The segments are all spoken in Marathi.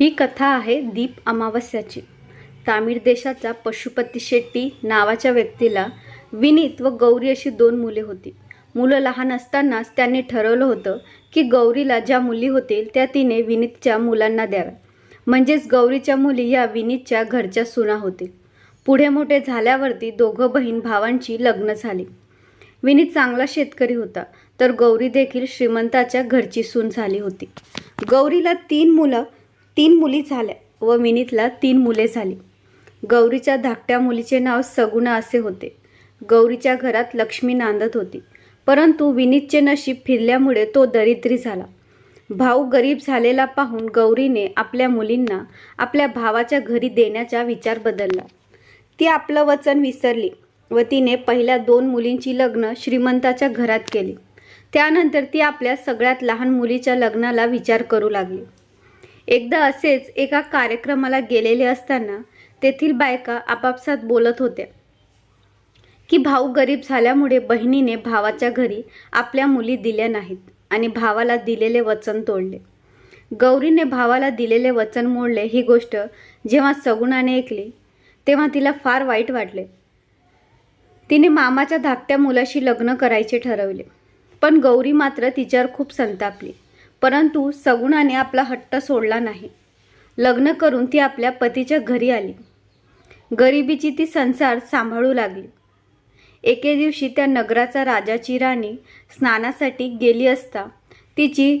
ही कथा आहे दीप अमावस्याची. तामिळ देशाचा पशुपती शेट्टी नावाच्या व्यक्तीला विनीत व गौरी अशी दोन मुले होती. मुलं लहान असतानाच त्यांनी ठरवलं होतं की गौरीला ज्या मुली होतील त्या तिने विनीतच्या मुलांना द्याव्या. म्हणजेच गौरीच्या मुली या विनीतच्या घरच्या सुना होतील. पुढे मोठे झाल्यावरती दोघं बहीण भावांची लग्न झाली. विनीत चांगला शेतकरी होता तर गौरी देखील श्रीमंताच्या घरची सून झाली होती. गौरीला तीन मुलं तीन मुली झाल्या व विनीतला तीन मुले झाली. गौरीच्या धाकट्या मुलीचे नाव सगुणा असे होते. गौरीच्या घरात लक्ष्मी नांदत होती. परंतु विनीतचे नशीब फिरल्यामुळे तो दरिद्री झाला. भाऊ गरीब झालेला पाहून गौरीने आपल्या मुलींना आपल्या भावाच्या घरी देण्याचा विचार बदलला. ती आपलं वचन विसरली व तिने पहिल्या दोन मुलींची लग्न श्रीमंताच्या घरात केली. त्यानंतर ती आपल्या सगळ्यात लहान मुलीच्या लग्नाला विचार करू लागली. एकदा असेच एका कार्यक्रमाला गेलेले असताना तेथील बायका आपापसात बोलत होत्या. की भाऊ गरीब झाल्यामुळे बहिणीने भावाच्या घरी आपल्या मुली दिल्या नाहीत आणि भावाला दिलेले वचन तोडले. गौरीने भावाला दिलेले वचन मोडले ही गोष्ट जेव्हा सगुणाने ऐकली तेव्हा तिला फार वाईट वाटले. तिने मामाच्या धाकट्या मुलाशी लग्न करायचे ठरवले पण गौरी मात्र तिच्यावर खूप संतापली. परंतु सगुणाने आपला हट्ट सोडला नाही. लग्न करून ती आपल्या पतीच्या घरी आली. गरिबीची ती संसार सांभाळू लागली. एके दिवशी त्या नगराचा राजाची राणी स्नानासाठी गेली असता तिची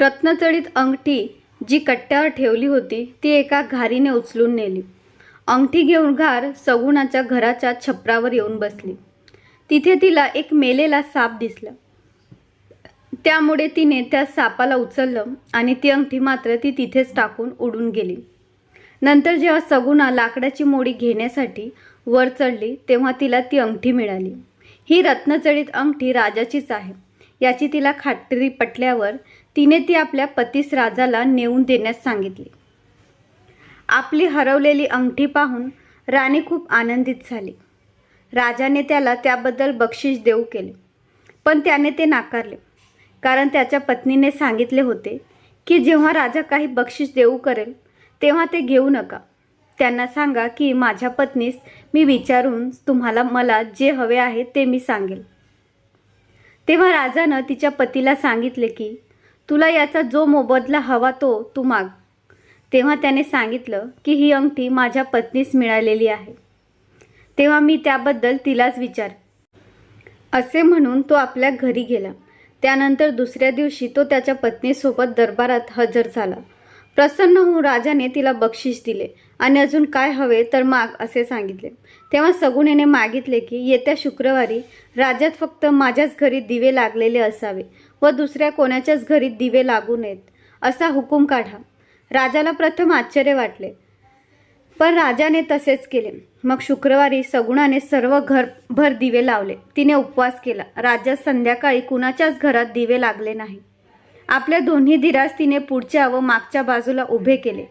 रत्नचळीत अंगठी जी कट्ट्यावर ठेवली होती ती एका घारीने उचलून नेली. अंगठी घेऊन घार सगुणाच्या घराच्या छपरावर येऊन बसली. तिथे तिला एक मेलेला साप दिसला. त्यामुळे तिने त्या सापाला उचललं आणि ती अंगठी मात्र ती तिथेच टाकून उडून गेली. नंतर जेव्हा सगुणा लाकडाची मोडी घेण्यासाठी वर चढली तेव्हा तिला ती अंगठी मिळाली. ही रत्नचळीत अंगठी राजाचीच आहे. याची तिला खात्री पटल्यावर तिने ती आपल्या पतीस राजाला नेऊन देण्यास सांगितली. आपली हरवलेली अंगठी पाहून राणी खूप आनंदित झाली. राजाने त्याला त्याबद्दल बक्षीस देऊ केले पण त्याने ते नाकारले. कारण त्याच्या पत्नीने सांगितले होते की जेव्हा राजा काही बक्षीस देऊ करेल तेव्हा ते घेऊ नका. त्यांना सांगा की माझ्या पत्नीस मी विचारून तुम्हाला मला जे हवे आहे ते मी सांगेल. तेव्हा राजानं तिच्या पतीला सांगितले की तुला याचा जो मोबदला हवा तो तू माग. तेव्हा त्याने सांगितलं की ही अंगठी माझ्या पत्नीस मिळालेली आहे. तेव्हा मी त्याबद्दल तिलाच विचार. असे म्हणून तो आपल्या घरी गेला. त्यानंतर दुसऱ्या दिवशी तो त्याच्या पत्नीसोबत दरबारात हजर झाला. प्रसन्न होऊन राजाने तिला बक्षीस दिले आणि अजून काय हवे तर माग असे सांगितले. तेव्हा सगुणेने मागितले की येत्या शुक्रवारी राज्यात फक्त माझ्याच घरी दिवे लागलेले असावे व दुसऱ्या कोणाच्याच घरी दिवे लागू नयेत असा हुकूम काढा. राजाला प्रथम आश्चर्य वाटले. पण राजाने तसेच केले. मग शुक्रवारी सगुणाने सर्व घरभर दिवे लावले. तिने उपवास केला. राज्यात संध्याकाळी कुणाच्याच घरात दिवे लागले नाही. आपल्या दोन्ही दिरास तिने पुढच्या व मागच्या बाजूला उभे केले.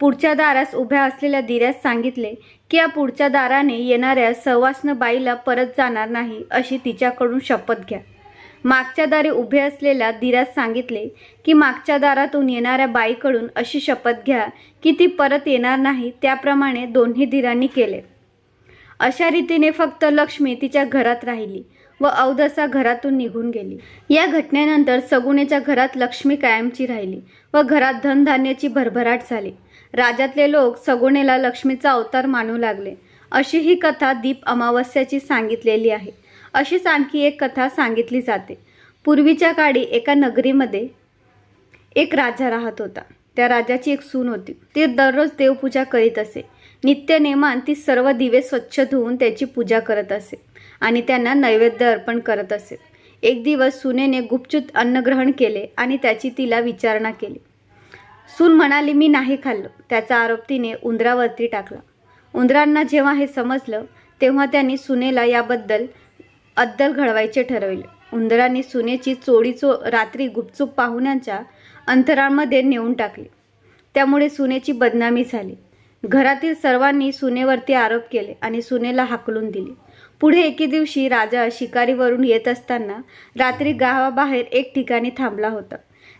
पुढच्या दारास उभ्या असलेल्या दिऱ्यास सांगितले की या पुढच्या दाराने येणाऱ्या सवासनं बाईला परत जाणार नाही अशी तिच्याकडून शपथ घ्या. मागच्या दारी उभे असलेल्या दिरास सांगितले की मागच्या दारातून येणाऱ्या बाईकडून अशी शपथ घ्या की ती परत येणार नाही त्याप्रमाणे दोन्ही धीरांनी केले. अशा रीतीने फक्त लक्ष्मी तिच्या घरात राहिली व अवदसा घरातून निघून गेली. या घटनेनंतर सगुणेच्या घरात लक्ष्मी कायमची राहिली व घरात धनधान्याची भरभराट झाली. राजातले लोक सगुणेला लक्ष्मीचा अवतार मानू लागले. अशी ही कथा दीप अमावस्याची सांगितलेली आहे. अशीच आणखी एक कथा सांगितली जाते. पूर्वीच्या काळी एका नगरीमध्ये एक राजा राहत होता. त्या राजाची एक सून होती. ती दररोज देवपूजा करीत असे. नित्यनेमान ती सर्व दिवे स्वच्छ धुवून त्याची पूजा करत असे आणि त्यांना नैवेद्य अर्पण करत असे. एक दिवस सुनेने गुपचूप अन्नग्रहण केले आणि त्याची तिला विचारणा केली. सून म्हणाली मी नाही खाल्लं. त्याचा आरोप तिने उंदरावरती टाकला. उंदरांना जेव्हा हे समजलं तेव्हा त्यांनी सुनेला याबद्दल अद्दल घडवायचे ठरविले. उंदरांनी सुनेची चोळी चो रात्री गुपचूप पाहुण्यांच्या अंतरांमध्ये नेऊन टाकली. त्यामुळे सुनेची बदनामी झाली. घरातील सर्वांनी सुनेवरती आरोप केले आणि सुनेला हाकलून दिले. पुढे एके दिवशी राजा शिकारीवरून येत असताना रात्री गावाबाहेर एक ठिकाणी थांबला होता.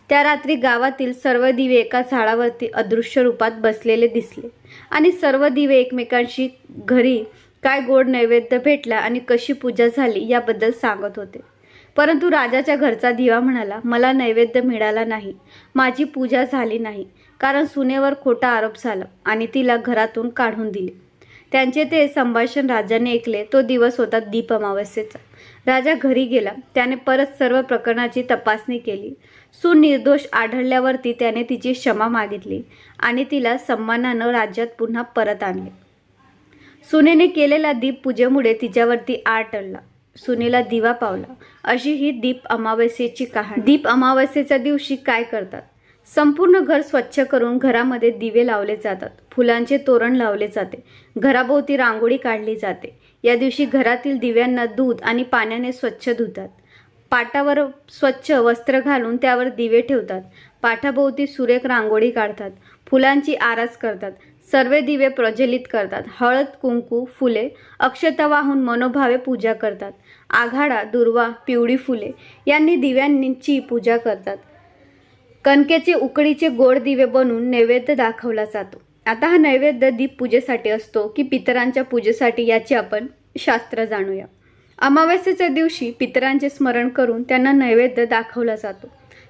त्या रात्री गावातील सर्व दिवे एका झाडावरती अदृश्य रूपात बसलेले दिसले आणि सर्व दिवे एकमेकांशी घरी काय गोड नैवेद्य भेटला आणि कशी पूजा झाली याबद्दल सांगत होते. परंतु राजाच्या घरचा दिवा म्हणाला मला नैवेद्य मिळाला नाही. माझी पूजा झाली नाही. कारण सुनेवर खोटा आरोप झाला आणि तिला घरातून काढून दिले. त्यांचे ते संभाषण राजाने ऐकले. तो दिवस होता दीप अमावस्येचा. राजा घरी गेला. त्याने परत सर्व प्रकरणाची तपासणी केली. सुनिर्दोष आढळल्यावरती त्याने तिची क्षमा मागितली आणि तिला सन्मानानं राज्यात पुन्हा परत आणले. सुनेने केलेल्या दीप पूजेमुळे तिच्यावरती आळ टळला. सुनेला दिवा पावला. अशी ही दीप अमावस्येची कहाणी. दीप अमावस्येच्या दिवशी काय करतात? संपूर्ण घर स्वच्छ करून घरामध्ये दिवे लावले जातात. फुलांचे तोरण लावले जाते. घराभोवती रांगोळी काढली जाते. या दिवशी घरातील दिव्यांना दूध आणि पाण्याने स्वच्छ धुतात. पाटावर स्वच्छ वस्त्र घालून त्यावर दिवे ठेवतात. पाठाभोवती सुरेख रांगोळी काढतात. फुलांची आरास करतात. सर्व दिवे प्रज्वलित करतात. हळद कुंकू फुले अक्षता वाहून मनोभावे पूजा करतात. आघाडा दुर्वा पिवळी फुले यांनी दिव्यांची पूजा करतात. कणकेचे उकडीचे गोड दिवे बनवून नैवेद्य दाखवला जातो. आता हा नैवेद्य दीप पूजेसाठी असतो की पितरांच्या पूजेसाठी याची आपण शास्त्र जाणूया. अमावस्येच्या दिवशी पितरांचे स्मरण करून त्यांना नैवेद्य दाखवला जातो.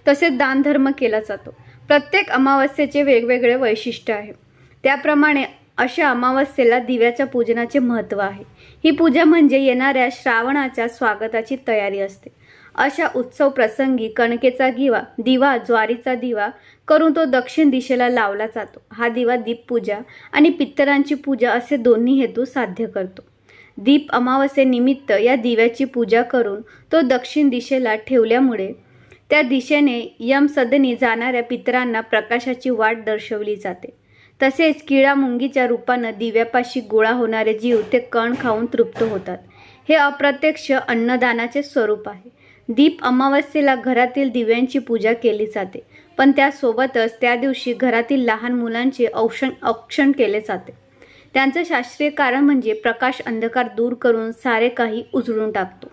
तसेच दानधर्म केला जातो. प्रत्येक अमावस्येचे वेगवेगळे वैशिष्ट्य आहे. त्याप्रमाणे अशा अमावस्येला दिव्याच्या पूजनाचे महत्त्व आहे. ही पूजा म्हणजे येणाऱ्या श्रावणाच्या स्वागताची तयारी असते. अशा उत्सव प्रसंगी कणकेचा दिवा दिवा ज्वारीचा दिवा करून तो दक्षिण दिशेला लावला जातो. हा दिवा दीपपूजा आणि पित्तरांची पूजा असे दोन्ही हेतू साध्य करतो. दीप अमावस्येनिमित्त या दिव्याची पूजा करून तो दक्षिण दिशेला ठेवल्यामुळे त्या दिशेने यमसदनी जाणाऱ्या पितरांना प्रकाशाची वाट दर्शवली जाते. तसेच किळा मुंगीच्या रूपानं दिव्यापाशी गोळा होणारे जीव ते कण खाऊन तृप्त होतात. हे अप्रत्यक्ष अन्नदानाचे स्वरूप आहे. दीप अमावस्येला घरातील दिव्यांची पूजा केली जाते पण त्यासोबतच त्या दिवशी घरातील लहान मुलांचे औक्षण औक्षण केले जाते. त्यांचं शास्त्रीय कारण म्हणजे प्रकाश अंधकार दूर करून सारे काही उजळून टाकतो.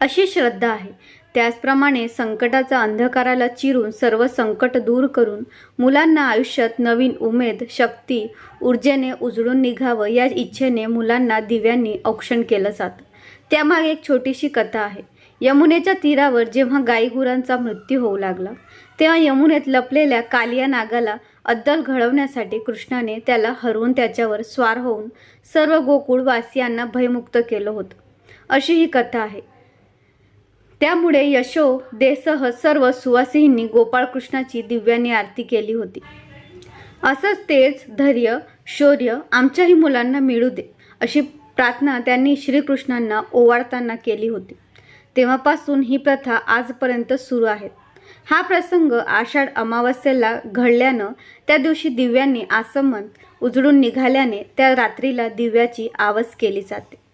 अशी श्रद्धा आहे. त्याचप्रमाणे संकटाचा अंधकाराला चिरून सर्व संकट दूर करून मुलांना आयुष्यात नवीन उमेद शक्ती ऊर्जेने उजळून निघावं या इच्छेने मुलांना दिव्यांनी औक्षण केलं जातं. त्यामागे एक छोटीशी कथा आहे. यमुनेच्या तीरावर जेव्हा गाईगुरांचा मृत्यू होऊ लागला तेव्हा यमुनेत लपलेल्या कालिया नागाला अद्दल घडवण्यासाठी कृष्णाने त्याला हरवून त्याच्यावर स्वार होऊन सर्व गोकुळवासियांना भयमुक्त केलं होतं. अशी ही कथा आहे. त्यामुळे यशो देसह सर्व सुवासिनींनी गोपाळकृष्णाची दिव्यांनी आरती केली होती. असंच तेच धैर्य शौर्य आमच्याही मुलांना मिळू दे अशी प्रार्थना त्यांनी श्रीकृष्णांना ओवाळताना केली होती. तेव्हापासून ही प्रथा आजपर्यंत सुरू आहे. हा प्रसंग आषाढ अमावस्येला घडल्यानं त्या दिवशी दिव्यांनी आसमंत उजळून निघाल्याने त्या रात्रीला दिव्याची आवस केली जाते.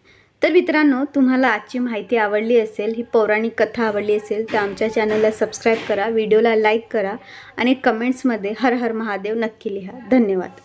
तर मित्रांनो तुम्हाला आजची माहिती आवडली असेल ही पौराणिक कथा आवडली असेल तर आमच्या चॅनलला सबस्क्राईब करा व्हिडिओला लाईक करा आणि कमेंट्समध्ये हर हर महादेव नक्की लिहा. धन्यवाद.